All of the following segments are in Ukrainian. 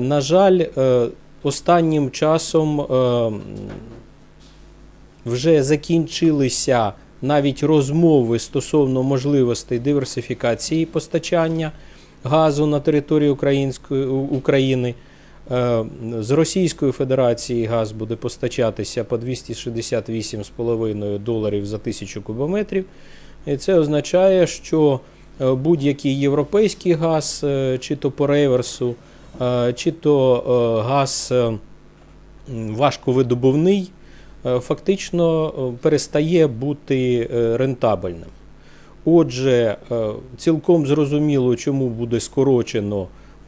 На жаль, е, останнім часом е, вже закінчилися навіть розмови стосовно можливостей диверсифікації постачання газу на території України. Е, З Російської Федерації газ буде постачатися по 268,5 доларів за тисячу кубометрів. І це означає, що будь-який європейський газ, чи то по реверсу, чи то е, газ е, важковидобувний, е, фактично е, перестає бути е, рентабельним. Отже, е, цілком зрозуміло, чому буде скорочено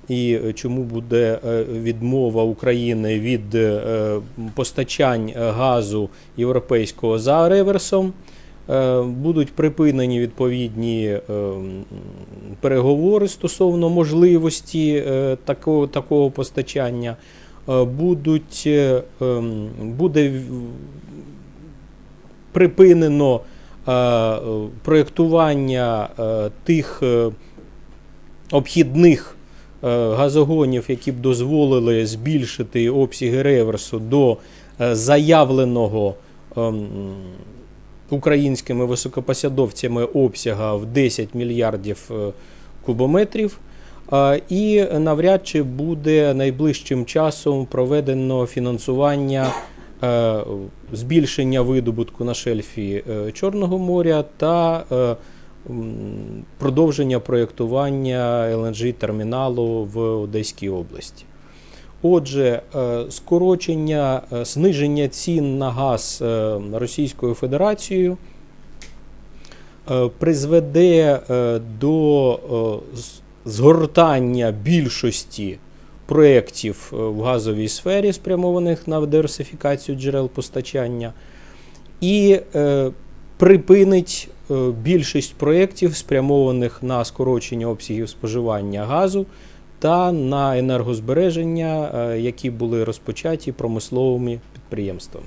і е, чому буде е, відмова України від е, постачань е, газу європейського за реверсом. Е, Будуть припинені відповідні е, переговори стосовно можливості е, такого, такого постачання. Будуть, ем, буде припинено проєктування тих обхідних газогонів, які б дозволили збільшити обсяги реверсу до заявленого ем, українськими високопосадовцями обсяга в 10 мільярдів е, кубометрів. І навряд чи буде найближчим часом проведено фінансування е, збільшення видобутку на шельфі е, Чорного моря та продовження проєктування LNG-терміналу в Одеській області. Отже, е, скорочення, е, зниження цін на газ е, Російською Федерацією призведе до згортання більшості проєктів в газовій сфері, спрямованих на диверсифікацію джерел постачання, і припинить більшість проєктів, спрямованих на скорочення обсягів споживання газу та на енергозбереження, е, які були розпочаті промисловими підприємствами.